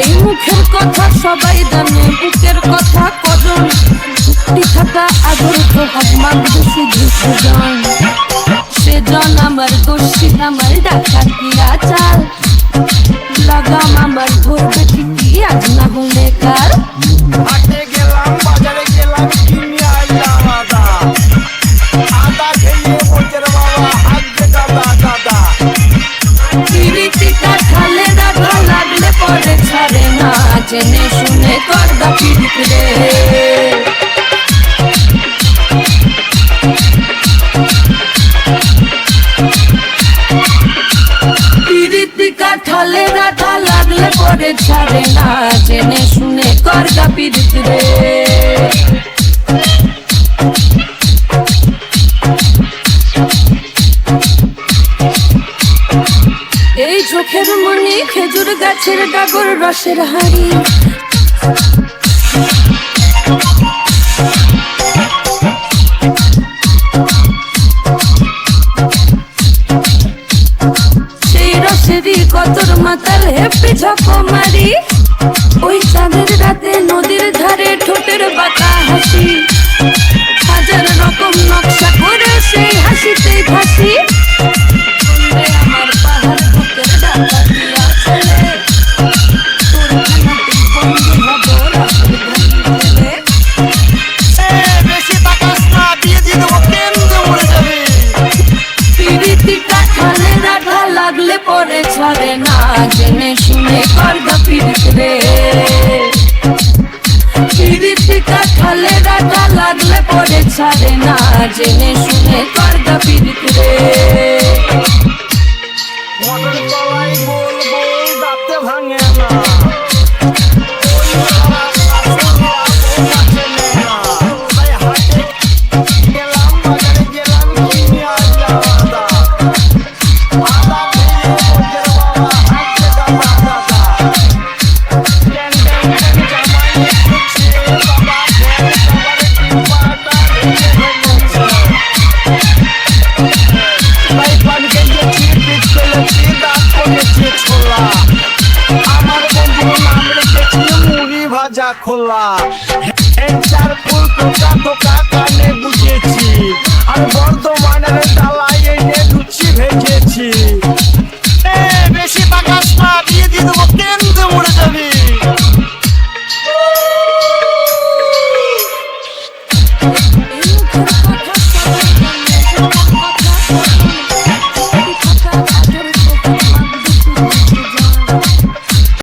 এই মুখের কথা সবাই জানে, বুকের কথা কজন? পিঠাটা আদর হাত মাগবে শুধু সুজন সেজন আমার দোষী, আমার ডাকা আচার? লাগাম জেনে শুনে করদা পিরিত রে পিরিতি কাঠালে রাধা ছাড়ে না জেনে শুনে করদা পিরিত রে চোখের মনি খেজুর গাছের ডাগর, রসের হাড়ি। সেই রসেরই কতর মাতাল, হেপে ঝাপ মারি ওই চাঁদের রাতে ছাড়ে না, জেনে শুনে করদা পিরিত রে পিরিতি কাঠালে রাধা লাগলে পরে ছাড়ে না, জেনে শুনে করদা পিরিত খোলা। এন্টার ফুল টোকা টোকা কানে বুঝেছি। আর বর্ধমানের দালায় এনে